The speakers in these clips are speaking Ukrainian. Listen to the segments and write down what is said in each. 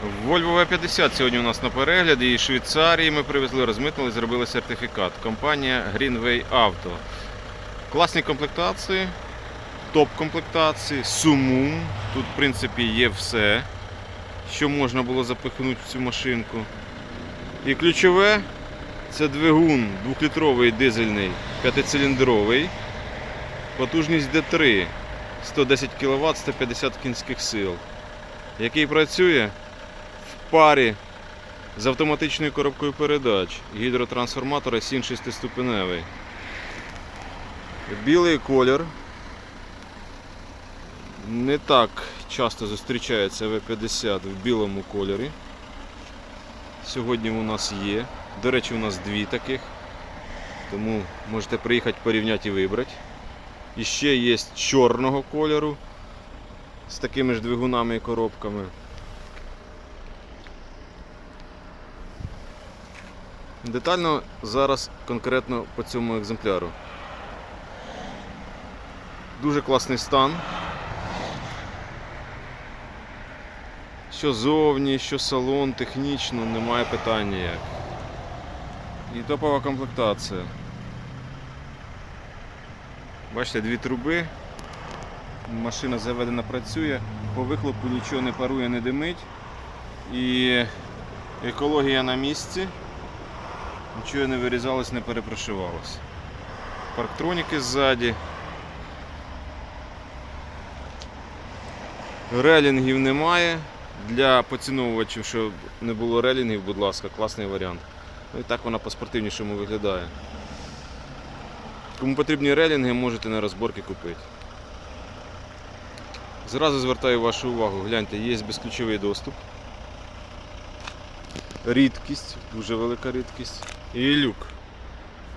Volvo V50 сьогодні у нас на перегляді. Із Швейцарії ми привезли, розмитнили, зробили сертифікат. Компанія Greenway Auto. Класні комплектації, топ комплектації, сумум. Тут, в принципі, є все, що можна було запихнути в цю машинку. І ключове це двигун 2-літровий дизельний, 5-циліндровий. Потужність D3 110 кВт, 150 кінських сил, який працює парі з автоматичною коробкою передач гідротрансформатора 7 шестиступеневий. Білий колір. Не так часто зустрічається V50 в білому кольорі. Сьогодні у нас є. До речі, у нас дві таких. Тому можете приїхати порівняти і вибрати. І ще є чорного кольору з такими ж двигунами і коробками. Детально зараз конкретно по цьому екземпляру. Дуже класний стан. Що зовні, що салон, технічно, немає питань ніяк. І топова комплектація. Бачите, дві труби. Машина заведена працює, по вихлопу нічого не парує, не димить. І екологія на місці. Нічого не вирізалось, не перепрошивалось. Парктроніки ззаді. Релінгів немає. Для поціновувачів, щоб не було релінгів, будь ласка, класний варіант. Ну і так вона по-спортивнішому виглядає. Кому потрібні релінги, можете на розборки купити. Зразу звертаю вашу увагу, гляньте, є безключовий доступ. Рідкість, дуже велика рідкість. І люк.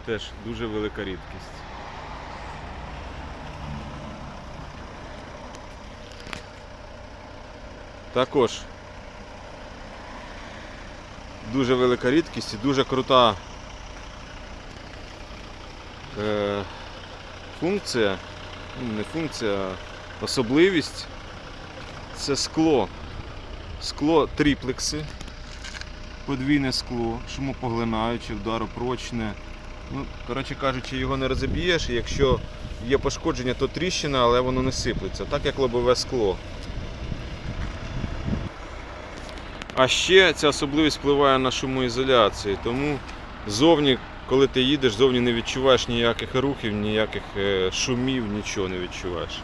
Теж дуже велика рідкість. Також дуже велика рідкість і дуже крута е, функція, ну, не функція, а особливість це скло. Скло триплекси, подвійне скло, шумопоглинаюче, вдаропрочне. Ну, коротше кажучи, його не розіб'єш, якщо є пошкодження, то тріщина, але воно не сиплеться, так як лобове скло. А ще ця особливість впливає на шумоізоляцію, тому зовні, коли ти їдеш, зовні не відчуваєш ніяких рухів, ніяких е, шумів, нічого не відчуваєш.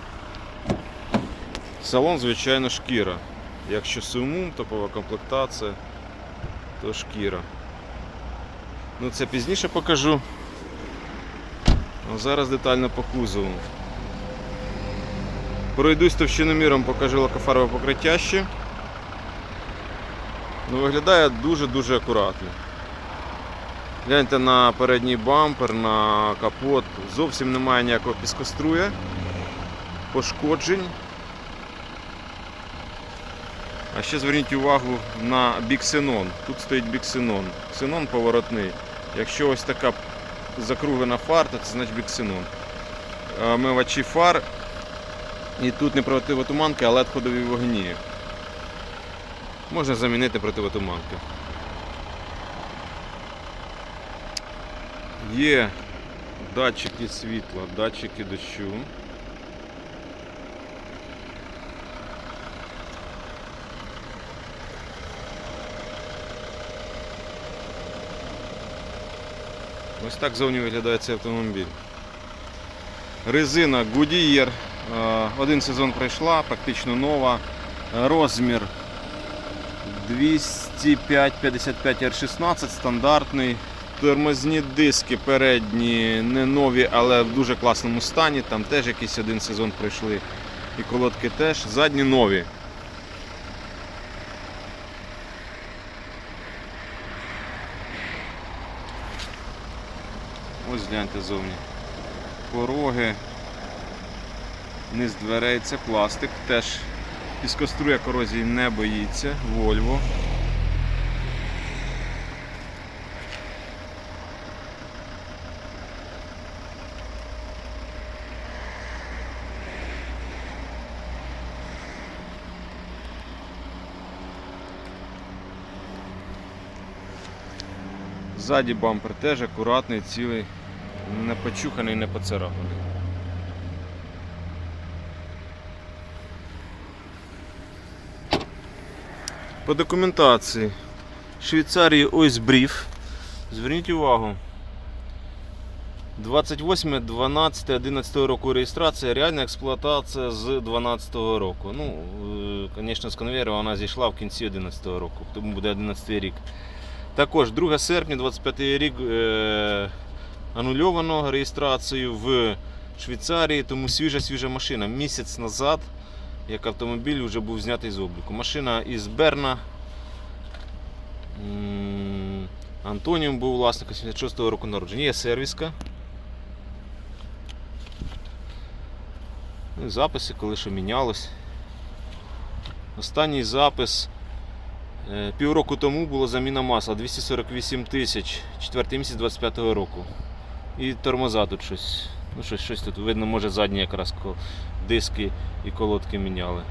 Салон, звичайно, шкіра. Якщо сумум, топова комплектація, то шкіра. Ну це пізніше покажу. А зараз детально по кузову. Пройдусь товщиноміром, покажу лакофарове покриття ще. Ну, виглядає дуже-дуже акуратно. Гляньте на передній бампер, на капот. Зовсім немає ніякого піскоструя, пошкоджень. А ще зверніть увагу на біксенон. Тут стоїть біксенон. Ксенон поворотний. Якщо ось така закруглена фар, то це значить біксенон. Е, Мивачі фар. І тут не противотуманки, а led ходові вогні. Можна замінити противотуманки. Є датчики світла, датчики дощу. Ось так зовні виглядає цей автомобіль. Резина Goodyear. Е, Один сезон пройшла, практично нова. Розмір 205 55 R16 стандартний. Тормозні диски передні не нові, але в дуже класному стані. Там теж якийсь один сезон пройшли. І колодки теж. Задні нові. гляньте зовні. Пороги, низ дверей, це пластик, теж піскоструя корозії не боїться, Вольво. Ззаді бампер теж акуратний, цілий не почуханий, не поцарапаний. По документації. Швейцарії ось бриф. Зверніть увагу. 28, 12, 11 року реєстрація, реальна експлуатація з 12 року. Ну, звісно, з конвейера вона зійшла в кінці 11 року, тому буде 11 рік. Також 2 серпня 25 рік е, анульовано реєстрацію в Швейцарії, тому свіжа свіжа машина. Місяць назад, як автомобіль вже був знятий з обліку. Машина із Берна. Антоніум був власником 76-го року народження. Є сервіска. Ну, записи, коли що мінялось. Останній запис е, півроку тому була заміна масла 248 тисяч, четвертий місяць 25-го року. І тормоза тут щось. Ну, щось, щось тут видно, може задні якраз диски і колодки міняли.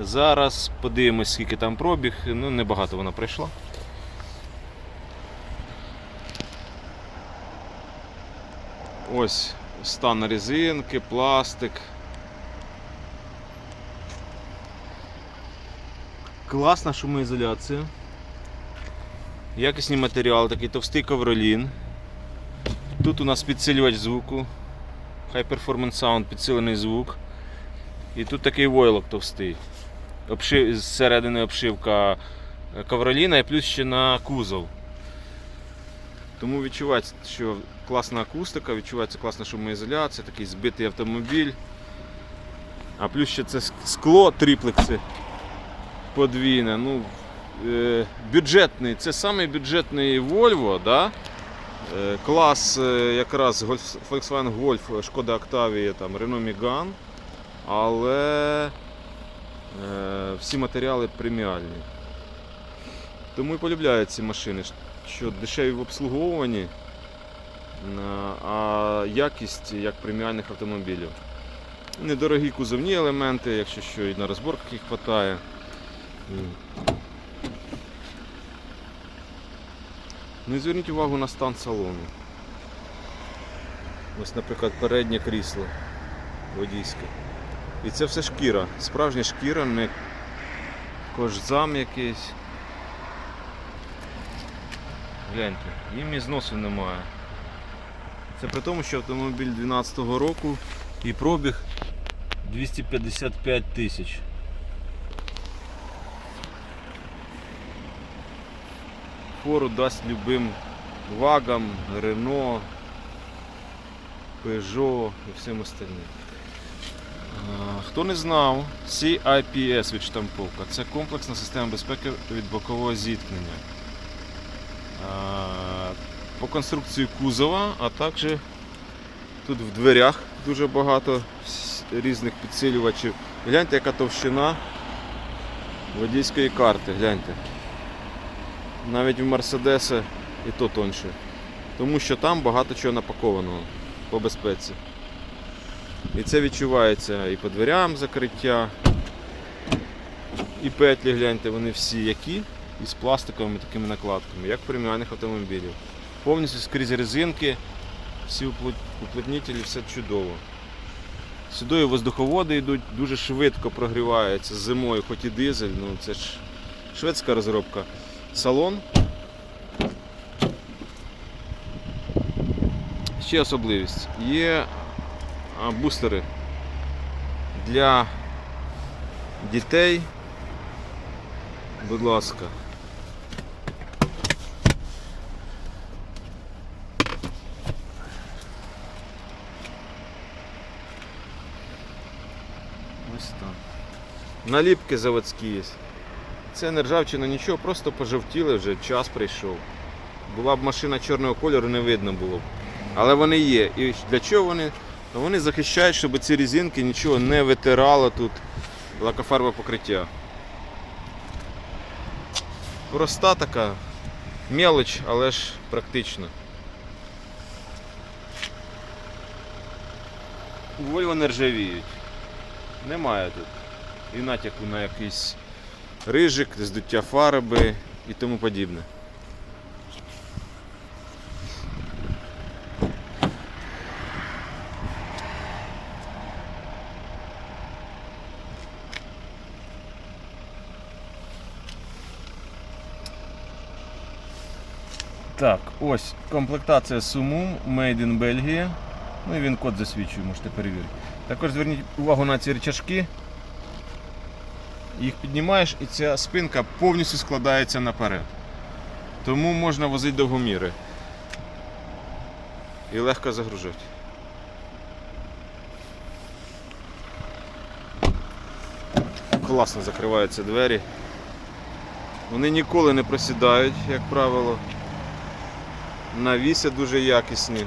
Зараз подивимось, скільки там пробіг. Ну, небагато вона пройшла. Ось стан резинки, пластик. Класна шумоізоляція. Якісний матеріал, такий товстий ковролін. Тут у нас підсилювач звуку. High Performance Sound, підсилений звук. І тут такий войлок товстий. Обшив... Зсередини обшивка е, ковроліна і плюс ще на кузов. Тому відчувається, що класна акустика, відчувається класна шумоізоляція, такий збитий автомобіль. А плюс ще це скло триплекси подвійне. Ну, е, бюджетний, це самий бюджетний Volvo, да? Е, клас е, якраз Volkswagen Golf, Шкода Octavia, там, Renault Megane, але е, всі матеріали преміальні. Тому і полюбляють ці машини, що дешеві в обслуговуванні, е, а якість як преміальних автомобілів. Недорогі кузовні елементи, якщо що і на розборках їх вистачає. Ну і зверніть увагу на стан салону. Ось, наприклад, переднє крісло водійське. І це все шкіра. Справжня шкіра, не кожзам якийсь. Гляньте, їм і зносу немає. Це при тому, що автомобіль 12-го року і пробіг 255 тисяч. Фору дасть любим вагам, Рено, Peugeot і всім остальним. Хто не знав, CIPS відштамповка це комплексна система безпеки від бокового зіткнення. По конструкції кузова, а також тут в дверях дуже багато різних підсилювачів. Гляньте, яка товщина водійської карти, гляньте. Навіть в Мерседеса і то тоньше. Тому що там багато чого напакованого по безпеці. І це відчувається і по дверям закриття, і петлі, гляньте, вони всі які, і з пластиковими такими накладками, як в преміальних автомобілів. Повністю скрізь резинки, всі уплот- уплотнітелі, все чудово. Сюди воздуховоди йдуть, дуже швидко прогріваються зимою, хоч і дизель, ну це ж шведська розробка. Салон. Ще особливість. Є а, бустери для дітей. Будь ласка. Ось так. Наліпки заводські є. Це не ржавчина, нічого, просто пожовтіли вже, час прийшов. Була б машина чорного кольору, не видно було б. Але вони є. І для чого вони? Вони захищають, щоб ці резинки нічого не витирало тут лакофарбове покриття. Проста така мелоч, але ж практична. Volvo не ржавіють. Немає тут. І натяку на якийсь рижик, здуття фарби і тому подібне. Так, ось комплектація суму Made in Belgium. Ну і він код засвідчує, можете перевірити. Також зверніть увагу на ці речашки. Їх піднімаєш і ця спинка повністю складається наперед. Тому можна возити довгоміри. І легко загружати. Класно закриваються двері. Вони ніколи не просідають, як правило. Навіси дуже якісні.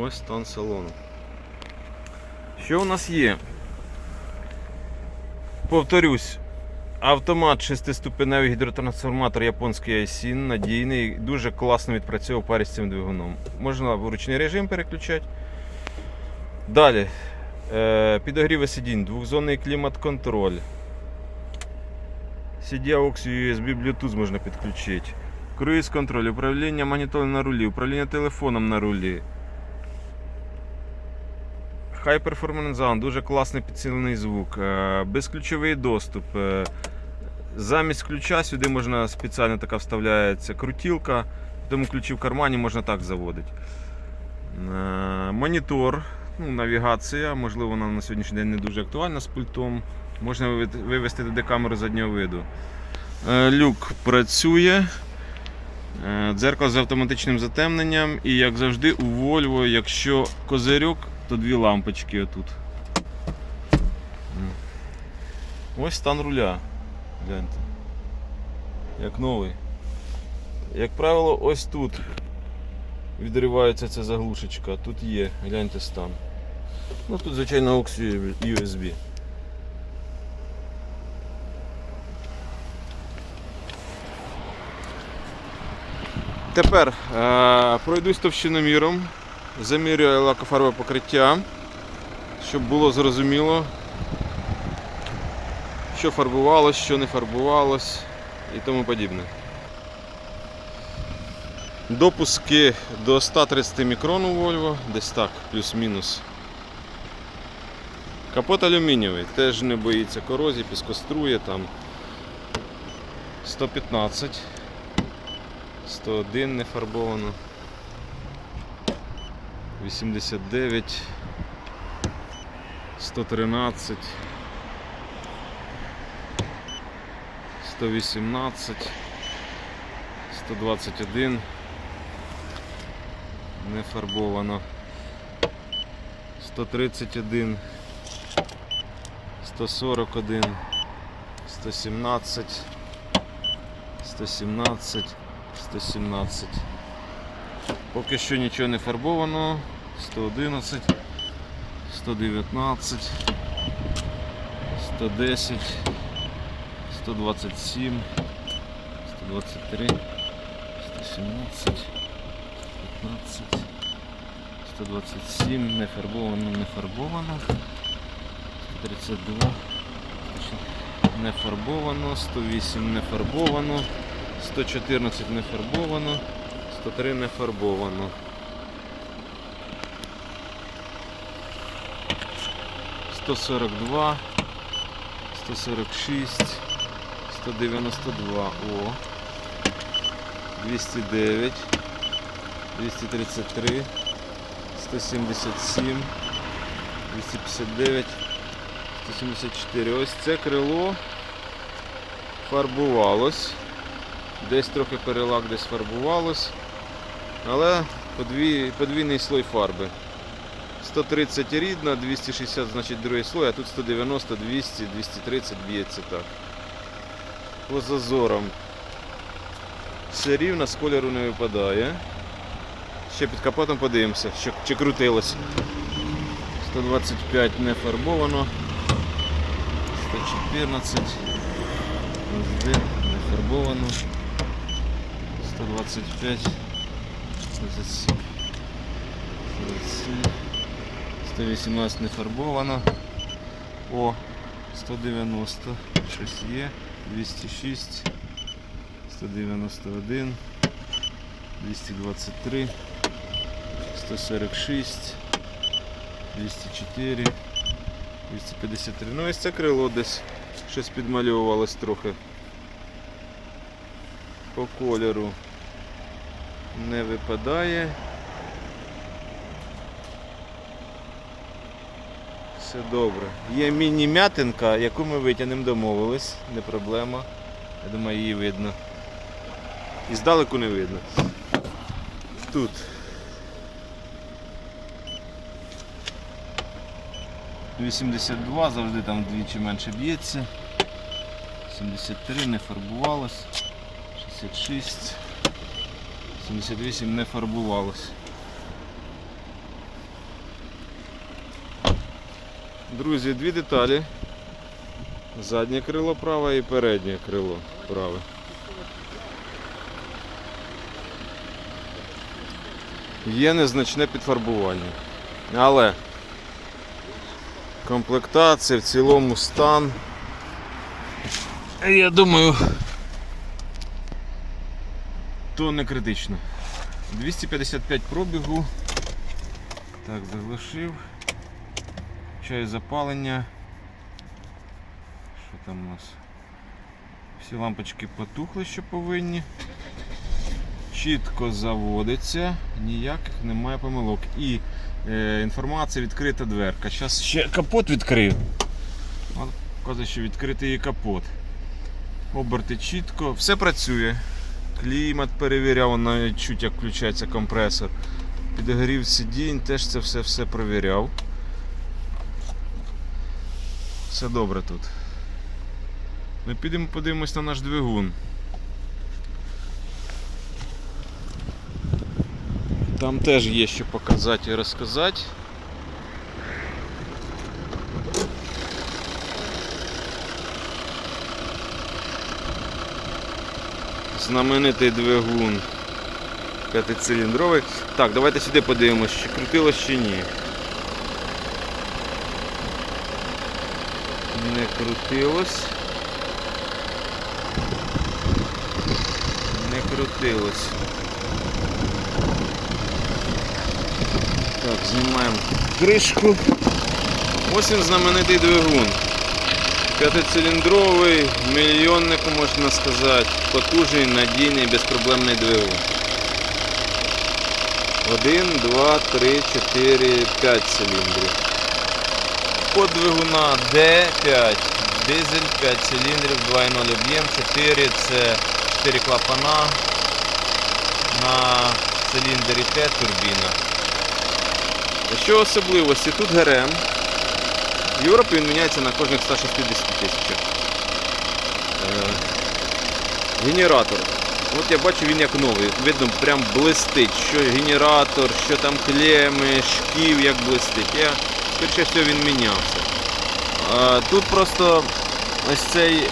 Ось стан салону. Що у нас є? Повторюсь, автомат 6-ступеневий гідротрансформатор японський ISIN, надійний, дуже класно відпрацьовував парі з цим двигуном. Можна в ручний режим переключати. Далі. Е, Підогріви сидінь, двохзонний клімат-контроль. CD AUX USB Bluetooth можна підключити. Круїз контроль, управління магнітолом на рулі, управління телефоном на рулі. High Performance Sound, дуже класний підсилений звук, е, безключовий доступ. е, Замість ключа сюди можна спеціально така вставляється крутілка, тому ключі в кармані можна так заводити. Е, Монітор, ну, навігація, можливо, вона на сьогоднішній день не дуже актуальна з пультом. Можна вивести туди камеру заднього виду. Люк працює. Дзеркало з автоматичним затемненням. І як завжди у Volvo, якщо козирьок, то дві лампочки отут. Ось стан руля. Гляньте. Як новий. Як правило, ось тут відривається ця заглушечка. Тут є, гляньте стан. Ну тут, звичайно, AUX USB. Тепер е, пройдусь товщиноміром, замірюю лакофарбове покриття, щоб було зрозуміло, що фарбувалось, що не фарбувалось і тому подібне. Допуски до 130 мікрон у Volvo, десь так, плюс-мінус. Капот алюмінієвий, теж не боїться корозії, піскострує там 115. 101 не фарбовано. 89. 113. 118. 121. Не фарбовано. 131. 141. 117. 117. 117. Поки що нічого не фарбовано. 111, 119, 110, 127, 123, 117, 15, 127, не фарбовано, не фарбовано. 132, не фарбовано, 108 не фарбовано. 114 не фарбовано, 103 не фарбовано. Сто сорок два, сто сорок шість, сто дев'яносто два, о, двісті дев'ять, двісті тридцять три, сто сімдесят сім, двісті п'ятдесят дев'ять, сто сімдесят чотири. Ось це крило фарбувалось. Десь трохи перелак, десь фарбувалось. Але подвій, подвійний слой фарби. 130 рідна, 260 значить другий слой, а тут 190, 200, 230 б'ється так. По зазорам. Все рівно з кольору не випадає. Ще під капотом подивимося, що, чи крутилось. 125 не фарбовано. 114. Не фарбовано. 125, 127, 127, 118 не фарбовано. О, 190, щось є, 206, 191, 223, 146, 204, 253. Ну ось це крило десь. Щось підмальовувалось трохи. По кольору. Не випадає. Все добре. Є міні-м'ятинка, яку ми витягнемо, домовились, не проблема. Я думаю, її видно. І здалеку не видно. Тут. Вісімдесят два, завжди там вдвічі менше б'ється. 73 не фарбувалось. 66. 78 не фарбувалось. Друзі, дві деталі. Заднє крило праве і переднє крило праве. Є незначне підфарбування. Але комплектація в цілому стан. Я думаю, то не критично. 255 пробігу. Так, заглушив. Чай запалення. Що там у нас? Всі лампочки потухли, що повинні. Чітко заводиться, ніяких немає помилок. І е, інформація відкрита дверка. Зараз ще капот відкрив. Показує, що відкритий капот. Оберти чітко, все працює. Клімат перевіряв, навіть чуть як включається компресор. Підгорів сидінь, теж це все все перевіряв. Все добре тут. Ми підемо подивимось на наш двигун. Там теж є що показати і розказати. Знаменитий двигун п'ятициліндровий. Так, давайте сюди подивимось, чи крутилось чи ні. Не крутилось. Не крутилось. Так, знімаємо кришку. Ось він знаменитий двигун. П'ятициліндровий, мільйонник, можна сказати, потужний, надійний, безпроблемний двигун. Один, два, три, чотири, п'ять циліндрів. Код двигуна D5, дизель 5 циліндрів, 2.0 об'єм, 4 це 4 клапана на циліндрі Т турбіна. Що особливості? Тут ГРМ. В Європі він міняється на кожних 160 тисячах. Е, Генератор. От я бачу він як новий. Видно, прям блистить, що генератор, що там клеми, шків, як блистить. Я скоріше всього він мінявся. Тут просто ось цей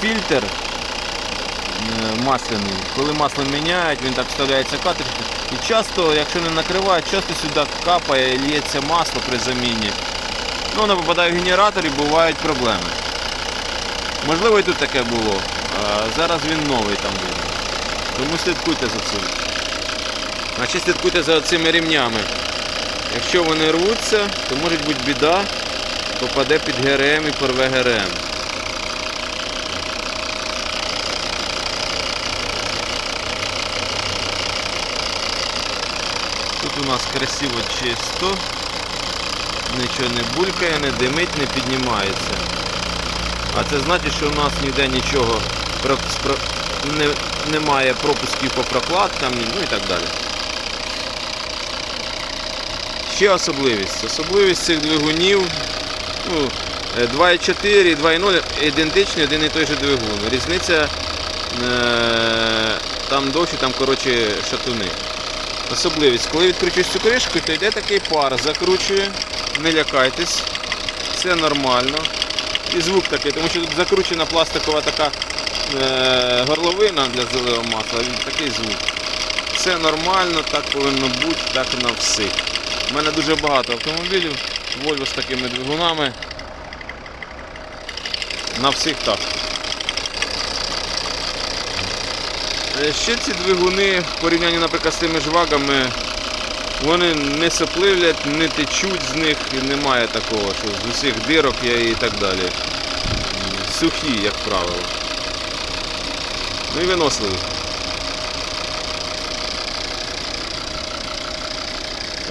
фільтр е, масляний. Коли масло міняють, він так вставляється катушка. І часто, якщо не накривають, часто сюди капає, лється масло при заміні. Ну, воно попадає в генератор і бувають проблеми. Можливо і тут таке було. А зараз він новий там був. Тому слідкуйте за цим. Ще слідкуйте за цими рівнями. Якщо вони рвуться, то може бути біда, попаде під ГРМ і порве ГРМ. Тут у нас красиво чисто, нічого не булькає, не димить, не піднімається. А це значить, що у нас ніде нічого не, немає пропусків по прокладкам, ну і так далі. Ще особливість. Особливість цих двигунів ну, е, 2.4 і 2.0 ідентичні один і той же двигун. Різниця е, там довші, там коротше шатуни. Особливість, коли відкручуєш цю кришку, то йде такий пар, закручує, не лякайтесь, це нормально. І звук такий, тому що тут закручена пластикова така е, горловина для зеленого масла, і такий звук. Все нормально, так повинно бути, так на всіх. У мене дуже багато автомобілів, Volvo з такими двигунами. На всіх так. Е, Ще ці двигуни в порівнянні, наприклад, з тими жвагами, вони не сопливлять, не течуть з них, і немає такого, що з усіх дирок є і так далі. Сухі, як правило. Ну і виносливі.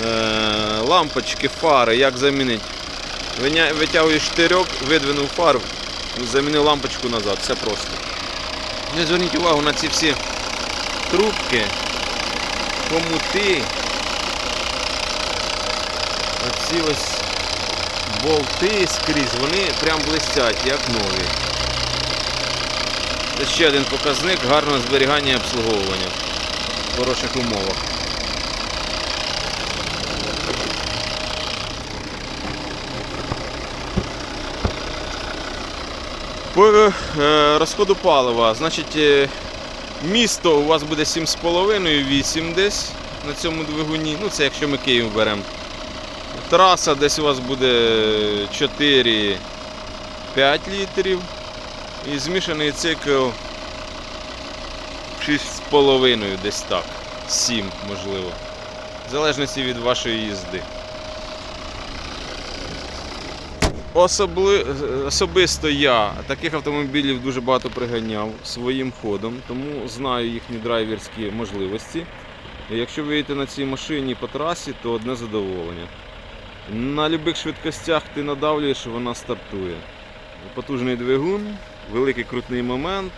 Е, Лампочки, фари, як замінити? Витягуєш штирьок, видвинув фару, замінив лампочку назад, все просто. Не зверніть увагу на ці всі трубки, хомути. Оці ось болти скрізь, вони прям блистять, як нові. Це ще один показник гарного зберігання і обслуговування в хороших умовах. По е, розходу палива, значить, е, місто у вас буде 7,5-8 десь на цьому двигуні. Ну, це якщо ми Київ беремо. Траса десь у вас буде 4-5 літрів. І змішаний цикл 6,5 десь так. 7 можливо. В залежності від вашої їзди. Особли... Особисто я таких автомобілів дуже багато приганяв своїм ходом, тому знаю їхні драйверські можливості. І якщо ви їдете на цій машині по трасі, то одне задоволення. На будь-яких швидкостях ти надавлюєш, вона стартує. Потужний двигун, великий крутний момент.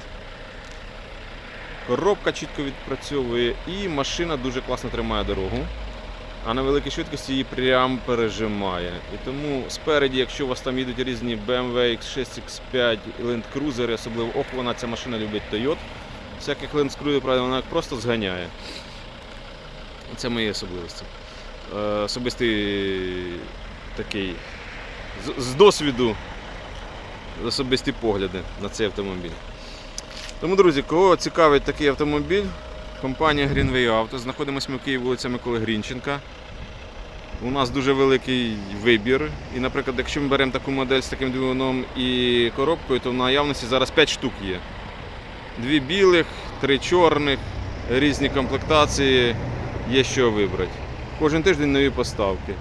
Коробка чітко відпрацьовує і машина дуже класно тримає дорогу. А на великій швидкості її прям пережимає. І тому спереді, якщо у вас там їдуть різні BMW X6, X5, Land Cruiser, особливо ох, вона ця машина любить Toyota. Всяких Land Cruiser, правда, вона просто зганяє. Це мої особливості. Е, Особистий такий з, досвіду особисті погляди на цей автомобіль. Тому, друзі, кого цікавить такий автомобіль, компанія Greenway Auto. Знаходимося ми в Києві, вулиця Миколи Грінченка. У нас дуже великий вибір. І, наприклад, якщо ми беремо таку модель з таким двигуном і коробкою, то в наявності зараз 5 штук є. Дві білих, три чорних, різні комплектації, є що вибрати. Кожен тиждень нові поставки.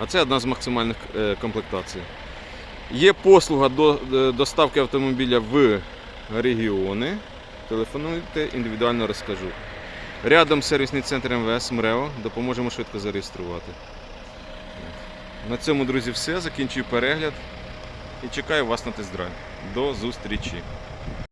А це одна з максимальних е, комплектацій. Є послуга до, е, доставки автомобіля в регіони. Телефонуйте, індивідуально розкажу. Рядом сервісний центр МВС МРЕО. Допоможемо швидко зареєструвати. На цьому, друзі, все. Закінчую перегляд і чекаю вас на тест-драйв. До зустрічі!